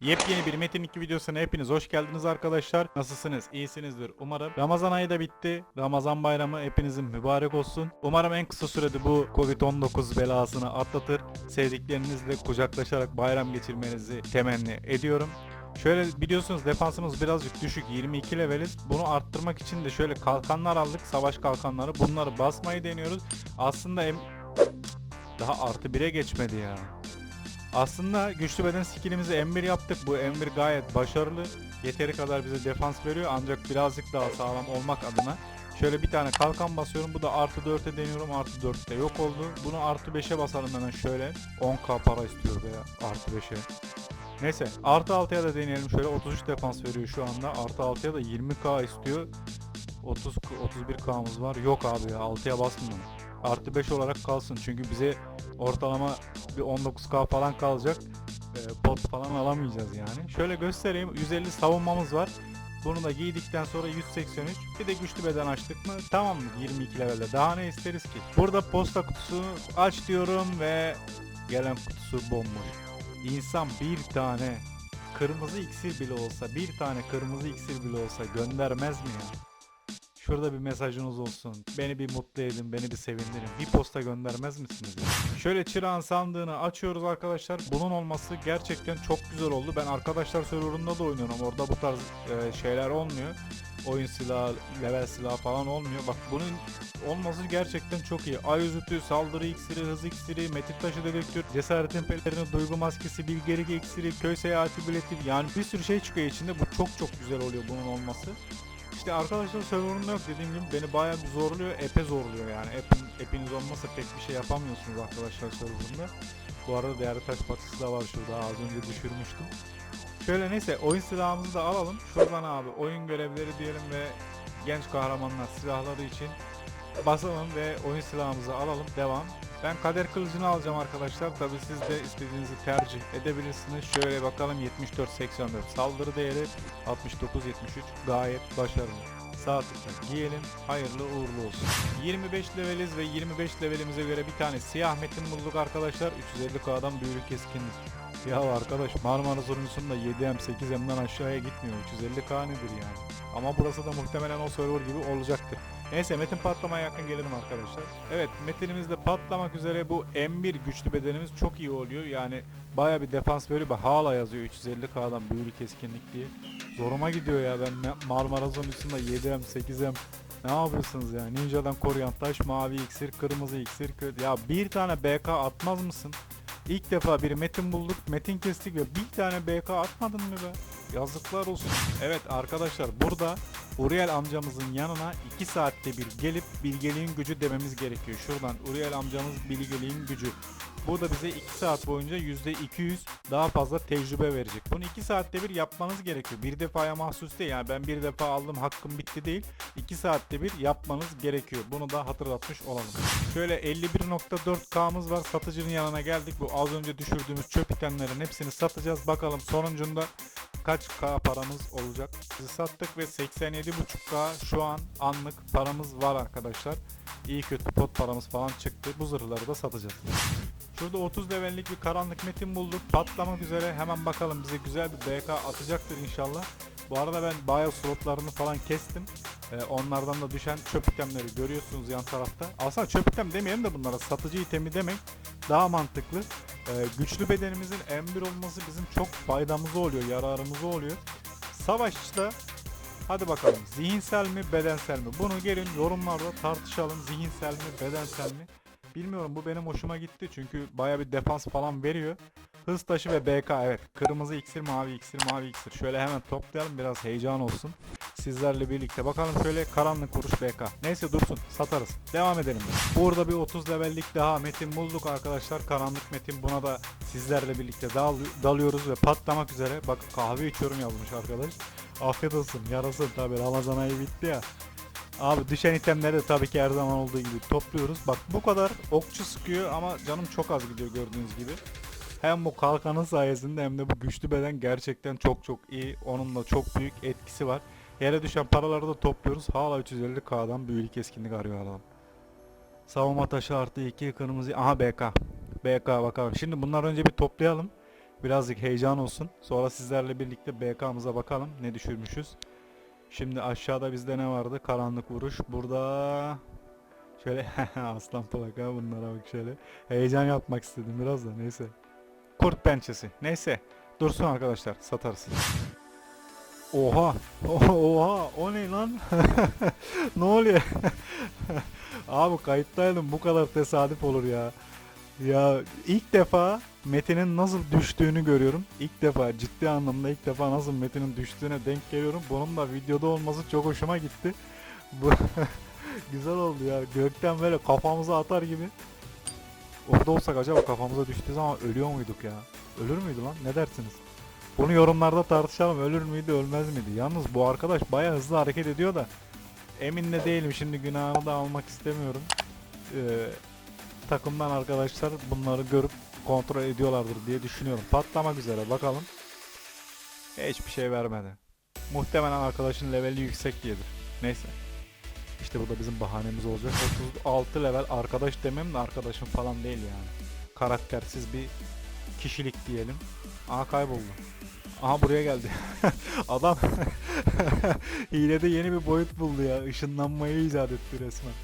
Yepyeni bir Metin 2 videosuna hepiniz hoş geldiniz arkadaşlar. Nasılsınız? İyisinizdir umarım. Ramazan ayı da bitti. Ramazan bayramı hepinizin mübarek olsun. Umarım en kısa sürede bu Covid-19 belasını atlatır. Sevdiklerinizle kucaklaşarak bayram geçirmenizi temenni ediyorum. Şöyle biliyorsunuz defansımız birazcık düşük 22 leveliz. Bunu arttırmak için de şöyle kalkanlar aldık. Savaş kalkanları. Bunları basmayı deniyoruz. Aslında em... daha artı 1'e geçmedi ya. Aslında güçlü beden skillimizi M1 yaptık. Bu M1 gayet başarılı. Yeteri kadar bize defans veriyor ancak birazcık daha sağlam olmak adına şöyle bir tane kalkan basıyorum. Bu da artı 4'e deniyorum. Artı 4'te yok oldu. Bunu artı 5'e basalım hemen şöyle. 10k para istiyor veya artı 5'e. Neyse artı 6'ya da deneyelim. Şöyle 33 defans veriyor şu anda. Artı 6'ya da 20k istiyor. 30 31k'mız var. Yok abi ya 6'ya basmıyorum. Artı 5 olarak kalsın. Çünkü bize ortalama bir 19k falan kalacak. Ee, pot falan alamayacağız yani. Şöyle göstereyim. 150 savunmamız var. Bunu da giydikten sonra 183. Bir de güçlü beden açtık mı? Tamam mı? 22 levelde. Daha ne isteriz ki? Burada posta kutusunu aç diyorum ve gelen kutusu bomboş. İnsan bir tane kırmızı iksir bile olsa, bir tane kırmızı iksir bile olsa göndermez mi ya? Şurada bir mesajınız olsun. Beni bir mutlu edin, beni bir sevindirin. Bir posta göndermez misiniz? ya? Şöyle çırağın sandığını açıyoruz arkadaşlar. Bunun olması gerçekten çok güzel oldu. Ben arkadaşlar serverında da oynuyorum. Orada bu tarz e, şeyler olmuyor. Oyun silahı, level silahı falan olmuyor. Bak bunun olması gerçekten çok iyi. Ay özütü, saldırı iksiri, hız iksiri, metin taşı dedektör, cesaretin pelerini, duygu maskesi, bilgelik iksiri, köy seyahati bileti yani bir sürü şey çıkıyor içinde. Bu çok çok güzel oluyor bunun olması. İşte arkadaşlar serverında yok dediğim gibi beni bayağı bir zorluyor, epe zorluyor yani. App'in, app'iniz olmazsa pek bir şey yapamıyorsunuz arkadaşlar serverında. Bu arada değerli taş patisi de var şurada az önce düşürmüştüm. Şöyle neyse oyun silahımızı da alalım. Şuradan abi oyun görevleri diyelim ve genç kahramanlar silahları için basalım ve oyun silahımızı alalım. Devam. Ben kader kılıcını alacağım arkadaşlar. Tabi siz de istediğinizi tercih edebilirsiniz. Şöyle bakalım 74-84 saldırı değeri 69-73 gayet başarılı. Sağ tıkla giyelim. Hayırlı uğurlu olsun. 25 leveliz ve 25 levelimize göre bir tane siyah metin bulduk arkadaşlar. 350k'dan büyülü keskinlik. Ya arkadaş Marmara sorunusunda 7M 8M'den aşağıya gitmiyor. 350k nedir yani? Ama burası da muhtemelen o server gibi olacaktır. Neyse metin patlamaya yakın gelelim arkadaşlar. Evet metinimiz de patlamak üzere bu M1 güçlü bedenimiz çok iyi oluyor. Yani baya bir defans veriyor. Bak hala yazıyor 350k'dan büyülü keskinlik diye. Zoruma gidiyor ya ben Ma- Marmara zonusunda 7M 8M ne yapıyorsunuz ya? Ninja'dan koruyan taş, mavi iksir, kırmızı iksir, kö- Ya bir tane BK atmaz mısın? İlk defa bir metin bulduk, metin kestik ve bir tane BK atmadın mı be? Yazıklar olsun. Evet arkadaşlar burada Uriel amcamızın yanına 2 saatte bir gelip bilgeliğin gücü dememiz gerekiyor. Şuradan Uriel amcamız bilgeliğin gücü. Bu da bize 2 saat boyunca %200 daha fazla tecrübe verecek. Bunu 2 saatte bir yapmanız gerekiyor. Bir defaya mahsus değil yani ben bir defa aldım hakkım bitti değil. 2 saatte bir yapmanız gerekiyor. Bunu da hatırlatmış olalım. Şöyle 51.4K'mız var. Satıcının yanına geldik. Bu az önce düşürdüğümüz çöp itemlerin hepsini satacağız. Bakalım sonucunda kaç K paramız olacak. Bizi sattık ve 87.5K şu an anlık paramız var arkadaşlar. İyi kötü pot paramız falan çıktı. Bu zırhları da satacağız. Şurada 30 levellik bir karanlık metin bulduk. Patlamak üzere. Hemen bakalım bize güzel bir BK atacaktır inşallah. Bu arada ben bayağı slotlarını falan kestim. Ee, onlardan da düşen çöp itemleri görüyorsunuz yan tarafta. Aslında çöp item demeyelim de bunlara satıcı itemi demek daha mantıklı. Ee, güçlü bedenimizin M1 olması bizim çok faydamıza oluyor, yararımıza oluyor. Savaşçıda hadi bakalım zihinsel mi bedensel mi? Bunu gelin yorumlarda tartışalım. Zihinsel mi bedensel mi? Bilmiyorum bu benim hoşuma gitti çünkü baya bir defans falan veriyor. Hız taşı ve BK evet. Kırmızı iksir, mavi iksir, mavi iksir. Şöyle hemen toplayalım biraz heyecan olsun. Sizlerle birlikte. Bakalım şöyle karanlık vuruş BK. Neyse dursun satarız. Devam edelim. Burada bir 30 levellik daha metin bulduk arkadaşlar. Karanlık metin buna da sizlerle birlikte dal dalıyoruz ve patlamak üzere. Bak kahve içiyorum yazmış arkadaş. Afiyet olsun yarasın tabi Ramazan ayı bitti ya. Abi düşen itemleri de tabii ki her zaman olduğu gibi topluyoruz. Bak bu kadar okçu sıkıyor ama canım çok az gidiyor gördüğünüz gibi. Hem bu kalkanın sayesinde hem de bu güçlü beden gerçekten çok çok iyi. Onun da çok büyük etkisi var. Yere düşen paraları da topluyoruz. Hala 350k'dan büyülü keskinlik arıyor adam. Savunma taşı artı 2 kırmızı. Aha BK. BK bakalım. Şimdi bunları önce bir toplayalım. Birazcık heyecan olsun. Sonra sizlerle birlikte BK'mıza bakalım ne düşürmüşüz. Şimdi aşağıda bizde ne vardı? Karanlık vuruş. Burada şöyle aslan plaka bunlara bak şöyle. Heyecan yapmak istedim biraz da neyse. Kurt pençesi. Neyse. Dursun arkadaşlar satarız. Oha. Oha. O ne lan? ne oluyor? Abi kayıttaydım bu kadar tesadüf olur ya. Ya ilk defa Metin'in nasıl düştüğünü görüyorum. İlk defa ciddi anlamda ilk defa nasıl Metin'in düştüğüne denk geliyorum. Bunun da videoda olması çok hoşuma gitti. Bu güzel oldu ya. Gökten böyle kafamıza atar gibi. Orada olsak acaba kafamıza düştüğü zaman ölüyor muyduk ya? Ölür müydü lan? Ne dersiniz? Bunu yorumlarda tartışalım. Ölür müydü, ölmez miydi? Yalnız bu arkadaş baya hızlı hareket ediyor da emin de değilim. Şimdi günahını da almak istemiyorum. Ee, takımdan arkadaşlar bunları görüp kontrol ediyorlardır diye düşünüyorum. Patlamak üzere bakalım. Hiçbir şey vermedi. Muhtemelen arkadaşın leveli yüksek diyedir. Neyse. İşte bu da bizim bahanemiz olacak. 36 level arkadaş demem de arkadaşım falan değil yani. Karaktersiz bir kişilik diyelim. Aa kayboldu. Aha buraya geldi. Adam hilede yeni bir boyut buldu ya. Işınlanmayı icat etti resmen.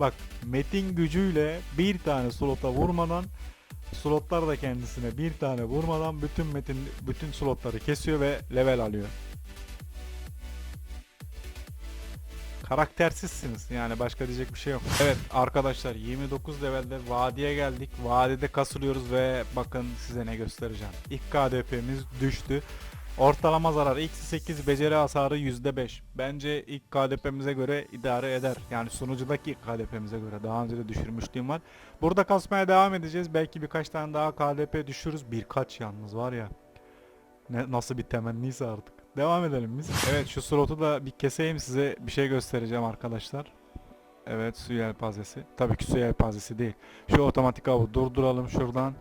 Bak metin gücüyle bir tane slota vurmadan slotlar da kendisine bir tane vurmadan bütün metin bütün slotları kesiyor ve level alıyor. Karaktersizsiniz yani başka diyecek bir şey yok. Evet arkadaşlar 29 levelde vadiye geldik. Vadide kasılıyoruz ve bakın size ne göstereceğim. İlk KDP'miz düştü. Ortalama zarar x8 beceri hasarı %5. Bence ilk KDP'mize göre idare eder. Yani sunucudaki ilk KDP'mize göre daha önce de düşürmüşlüğüm var. Burada kasmaya devam edeceğiz. Belki birkaç tane daha KDP düşürürüz. Birkaç yalnız var ya. Ne, nasıl bir temenniyse artık. Devam edelim biz. Evet şu slotu da bir keseyim size bir şey göstereceğim arkadaşlar. Evet su yelpazesi. Tabii ki su yelpazesi değil. Şu otomatik avı durduralım şuradan.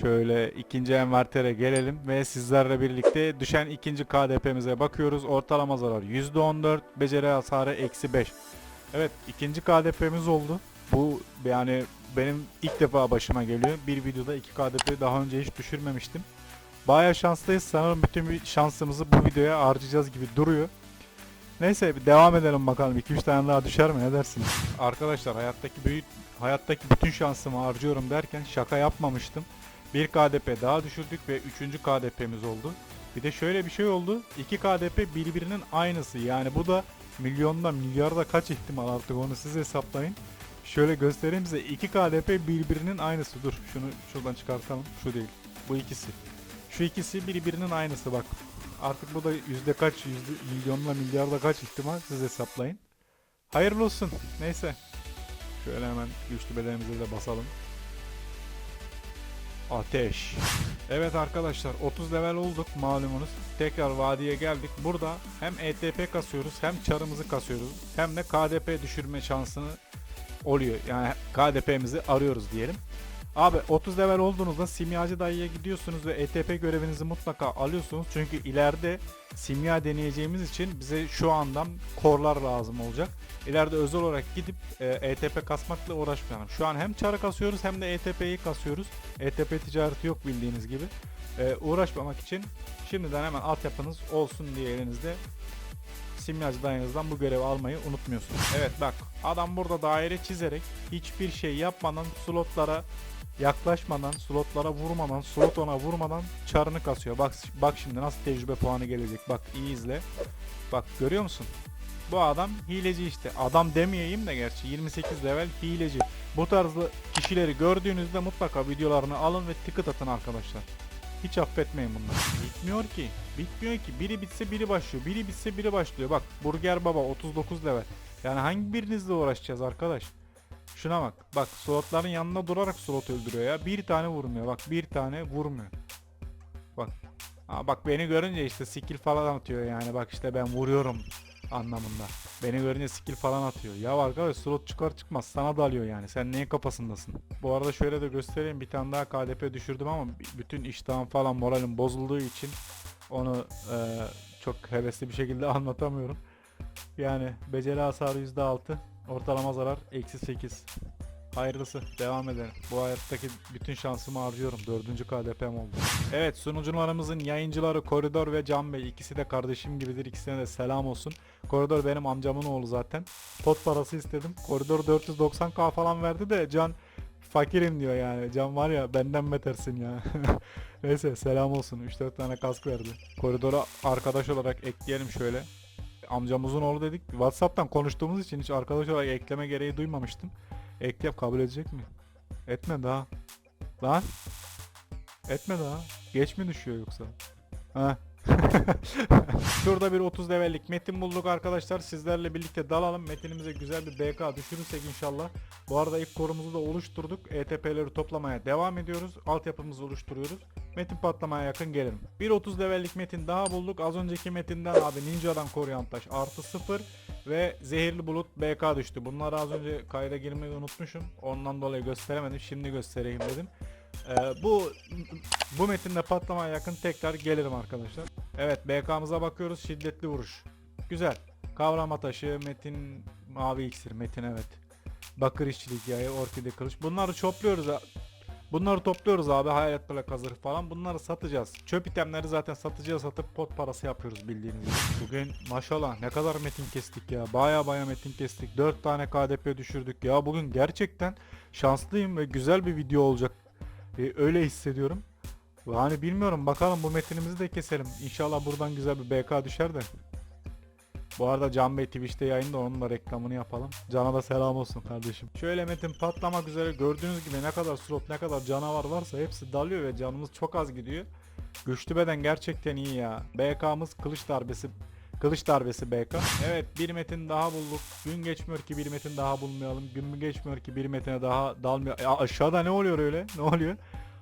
Şöyle ikinci envertere gelelim ve sizlerle birlikte düşen ikinci KDP'mize bakıyoruz. Ortalama zarar %14, beceri hasarı eksi 5. Evet ikinci KDP'miz oldu. Bu yani benim ilk defa başıma geliyor. Bir videoda iki KDP daha önce hiç düşürmemiştim. Baya şanslıyız. Sanırım bütün bir şansımızı bu videoya harcayacağız gibi duruyor. Neyse bir devam edelim bakalım. 2-3 tane daha düşer mi ne dersiniz? Arkadaşlar hayattaki büyük hayattaki bütün şansımı harcıyorum derken şaka yapmamıştım. Bir KDP daha düşürdük ve 3. KDP'miz oldu. Bir de şöyle bir şey oldu. 2 KDP birbirinin aynısı. Yani bu da milyonda milyarda kaç ihtimal artık onu siz hesaplayın. Şöyle göstereyim size. 2 KDP birbirinin aynısı. Dur şunu şuradan çıkartalım. Şu değil. Bu ikisi. Şu ikisi birbirinin aynısı bak. Artık bu da yüzde kaç, yüzde milyonla milyarda kaç ihtimal siz hesaplayın. Hayırlı olsun. Neyse. Şöyle hemen güçlü bedenimize de basalım. Ateş. Evet arkadaşlar 30 level olduk malumunuz. Tekrar vadiye geldik. Burada hem ETP kasıyoruz hem çarımızı kasıyoruz. Hem de KDP düşürme şansını oluyor. Yani KDP'mizi arıyoruz diyelim. Abi 30 level olduğunuzda simyacı dayıya gidiyorsunuz ve ETP görevinizi mutlaka alıyorsunuz. Çünkü ileride simya deneyeceğimiz için bize şu andan korlar lazım olacak. İleride özel olarak gidip e, ETP kasmakla uğraşmayalım. Şu an hem çarı kasıyoruz hem de ETP'yi kasıyoruz. ETP ticareti yok bildiğiniz gibi. E, uğraşmamak için şimdiden hemen altyapınız olsun diye elinizde simyacı dayınızdan bu görevi almayı unutmuyorsunuz. Evet bak adam burada daire çizerek hiçbir şey yapmadan slotlara yaklaşmadan, slotlara vurmadan, slot ona vurmadan çarını kasıyor. Bak bak şimdi nasıl tecrübe puanı gelecek. Bak iyi izle. Bak görüyor musun? Bu adam hileci işte. Adam demeyeyim de gerçi 28 level hileci. Bu tarzı kişileri gördüğünüzde mutlaka videolarını alın ve ticket atın arkadaşlar. Hiç affetmeyin bunları. Bitmiyor ki. Bitmiyor ki. Biri bitse biri başlıyor. Biri bitse biri başlıyor. Bak Burger Baba 39 level. Yani hangi birinizle uğraşacağız arkadaş? Şuna bak. Bak slotların yanında durarak slot öldürüyor ya. Bir tane vurmuyor. Bak bir tane vurmuyor. Bak. Aa, bak beni görünce işte skill falan atıyor yani. Bak işte ben vuruyorum anlamında. Beni görünce skill falan atıyor. Ya arkadaş slot çıkar çıkmaz sana da alıyor yani. Sen neyin kafasındasın? Bu arada şöyle de göstereyim. Bir tane daha KDP düşürdüm ama bütün iştahım falan moralim bozulduğu için onu eee, çok hevesli bir şekilde anlatamıyorum. Yani beceri hasarı %6. Ortalama zarar eksi 8. Hayırlısı devam edelim. Bu hayattaki bütün şansımı harcıyorum. Dördüncü KDP'm oldu. Evet sunucularımızın yayıncıları Koridor ve Can Bey. ikisi de kardeşim gibidir. İkisine de selam olsun. Koridor benim amcamın oğlu zaten. Pot parası istedim. Koridor 490k falan verdi de Can fakirim diyor yani. Can var ya benden betersin ya. Neyse selam olsun. 3-4 tane kask verdi. Koridora arkadaş olarak ekleyelim şöyle. Amcamızın oğlu dedik. Whatsapp'tan konuştuğumuz için hiç arkadaş olarak ekleme gereği duymamıştım. Ekleyip kabul edecek mi? Etme daha. Lan. Etme daha. Geç mi düşüyor yoksa? Ha. Şurada bir 30 levellik metin bulduk arkadaşlar. Sizlerle birlikte dalalım. Metinimize güzel bir BK düşürürsek inşallah. Bu arada ilk korumuzu da oluşturduk. ETP'leri toplamaya devam ediyoruz. Altyapımızı oluşturuyoruz. Metin patlamaya yakın gelelim. Bir 30 levellik metin daha bulduk. Az önceki metinden abi Ninja'dan koruyan taş artı 0 ve zehirli bulut BK düştü. Bunları az önce kayda girmeyi unutmuşum. Ondan dolayı gösteremedim. Şimdi göstereyim dedim. Ee, bu bu metinde patlamaya yakın tekrar gelirim arkadaşlar. Evet BK'mıza bakıyoruz. Şiddetli vuruş. Güzel. Kavrama taşı, metin, mavi iksir, metin evet. Bakır işçilik yağı, orkide kılıç. Bunları topluyoruz. Bunları topluyoruz abi hayalet plak hazır falan. Bunları satacağız. Çöp itemleri zaten satıcıya satıp pot parası yapıyoruz bildiğiniz gibi. Bugün maşallah ne kadar metin kestik ya. Baya baya metin kestik. 4 tane KDP düşürdük ya. Bugün gerçekten şanslıyım ve güzel bir video olacak. Ee, öyle hissediyorum. Yani bilmiyorum bakalım bu metinimizi de keselim. İnşallah buradan güzel bir BK düşer de. Bu arada Can Bey Twitch'te yayında onun da reklamını yapalım. Can'a da selam olsun kardeşim. Şöyle metin patlamak üzere gördüğünüz gibi ne kadar slot ne kadar canavar varsa hepsi dalıyor ve canımız çok az gidiyor. Güçlü beden gerçekten iyi ya. BK'mız kılıç darbesi Kılıç darbesi BK. Evet bir metin daha bulduk. Gün geçmiyor ki bir metin daha bulmayalım. Gün geçmiyor ki bir metine daha dalmıyor. Ya aşağıda ne oluyor öyle? Ne oluyor?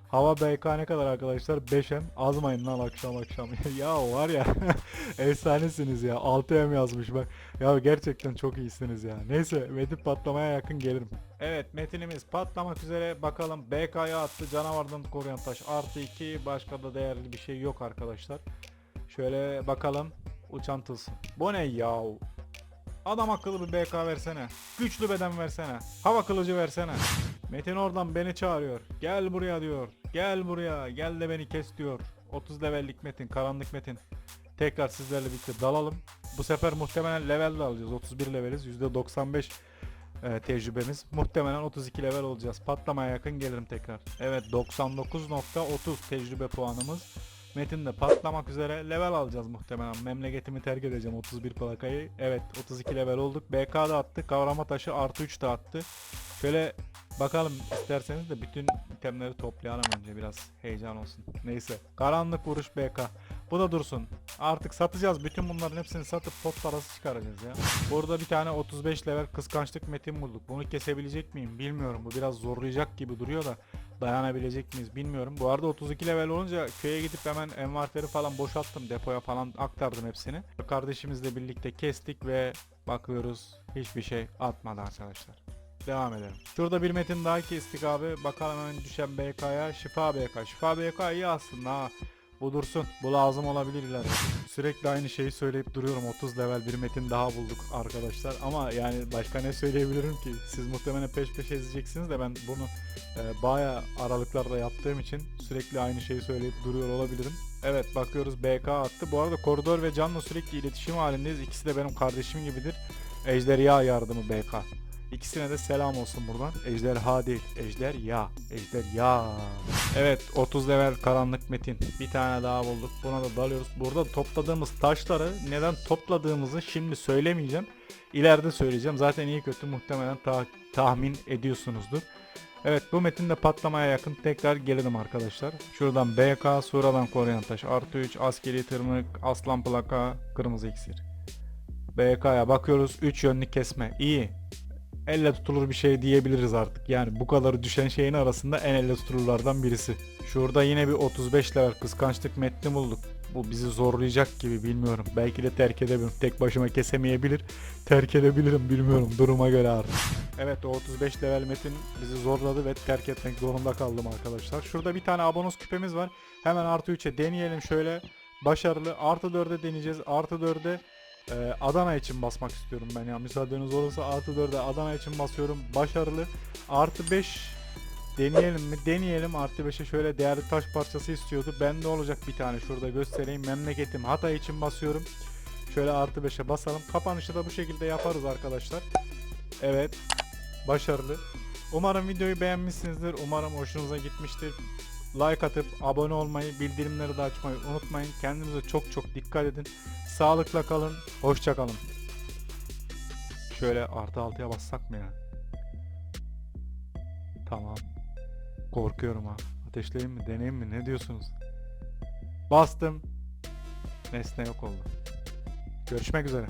Hava BK ne kadar arkadaşlar? 5M. Azmayın lan akşam akşam. ya var ya efsanesiniz ya. 6M yazmış bak. Ya gerçekten çok iyisiniz ya. Neyse metin patlamaya yakın gelirim. Evet metinimiz patlamak üzere. Bakalım BK'ya attı. Canavardan koruyan taş artı 2. Başka da değerli bir şey yok arkadaşlar. Şöyle bakalım. Uçan tılsım. Bu ne yahu? Adam akıllı bir BK versene. Güçlü beden versene. Hava kılıcı versene. Metin oradan beni çağırıyor. Gel buraya diyor. Gel buraya. Gel de beni kes diyor. 30 levellik Metin. Karanlık Metin. Tekrar sizlerle birlikte dalalım. Bu sefer muhtemelen level de alacağız. 31 leveliz. %95 e, tecrübemiz. Muhtemelen 32 level olacağız. Patlamaya yakın gelirim tekrar. Evet 99.30 tecrübe puanımız. Metin de patlamak üzere level alacağız muhtemelen. Memleketimi terk edeceğim 31 plakayı. Evet 32 level olduk. BK da attı. Kavrama taşı artı 3 de attı. Şöyle bakalım isterseniz de bütün itemleri toplayalım önce biraz heyecan olsun. Neyse. Karanlık vuruş BK. Bu da dursun. Artık satacağız. Bütün bunların hepsini satıp pot parası çıkaracağız ya. Burada bir tane 35 level kıskançlık metin bulduk. Bunu kesebilecek miyim bilmiyorum. Bu biraz zorlayacak gibi duruyor da dayanabilecek miyiz bilmiyorum. Bu arada 32 level olunca köye gidip hemen envanteri falan boşalttım. Depoya falan aktardım hepsini. Kardeşimizle birlikte kestik ve bakıyoruz hiçbir şey atmadı arkadaşlar. Devam edelim. Şurada bir metin daha kestik abi. Bakalım hemen düşen BK'ya. Şifa BK. Şifa BK iyi aslında ha. Bu dursun. Bu lazım olabilir ileride. Sürekli aynı şeyi söyleyip duruyorum. 30 level bir metin daha bulduk arkadaşlar. Ama yani başka ne söyleyebilirim ki? Siz muhtemelen peş peşe izleyeceksiniz de ben bunu e, baya aralıklarda yaptığım için sürekli aynı şeyi söyleyip duruyor olabilirim. Evet bakıyoruz BK attı. Bu arada Koridor ve Can'la sürekli iletişim halindeyiz. İkisi de benim kardeşim gibidir. Ejderha yardımı BK. İkisine de selam olsun buradan. Ejderha değil, ejderha. Ejderha. Evet, 30 level karanlık metin. Bir tane daha bulduk. Buna da dalıyoruz. Burada topladığımız taşları neden topladığımızı şimdi söylemeyeceğim. İleride söyleyeceğim. Zaten iyi kötü muhtemelen ta- tahmin ediyorsunuzdur. Evet bu metin de patlamaya yakın tekrar gelelim arkadaşlar. Şuradan BK, Sura'dan koruyan taş, artı 3, askeri tırmık, aslan plaka, kırmızı iksir. BK'ya bakıyoruz 3 yönlü kesme. İyi. Elle tutulur bir şey diyebiliriz artık. Yani bu kadar düşen şeyin arasında en elle tutulurlardan birisi. Şurada yine bir 35 level kıskançlık metni bulduk. Bu bizi zorlayacak gibi bilmiyorum. Belki de terk edebilirim. Tek başıma kesemeyebilir. Terk edebilirim bilmiyorum. Duruma göre artık. Evet o 35 level metin bizi zorladı ve terk etmek zorunda kaldım arkadaşlar. Şurada bir tane abonos küpemiz var. Hemen artı 3'e deneyelim şöyle. Başarılı. Artı 4'e deneyeceğiz. Artı 4'e Ee, Adana için basmak istiyorum ben ya. Müsaadeniz olursa artı 4'e Adana için basıyorum. Başarılı. Artı 5 deneyelim mi? Deneyelim. Artı 5'e şöyle değerli taş parçası istiyordu. Bende olacak bir tane. Şurada göstereyim. Memleketim Hatay için basıyorum. Şöyle artı 5'e basalım. Kapanışı da bu şekilde yaparız arkadaşlar. Evet. Başarılı. Umarım videoyu beğenmişsinizdir. Umarım hoşunuza gitmiştir. Like atıp abone olmayı, bildirimleri de açmayı unutmayın. Kendinize çok çok dikkat edin. Sağlıkla kalın. Hoşça kalın. Şöyle artı altıya bassak mı ya? Tamam. Korkuyorum ha. Ateşleyeyim mi? Deneyeyim mi? Ne diyorsunuz? Bastım. Nesne yok oldu. Görüşmek üzere.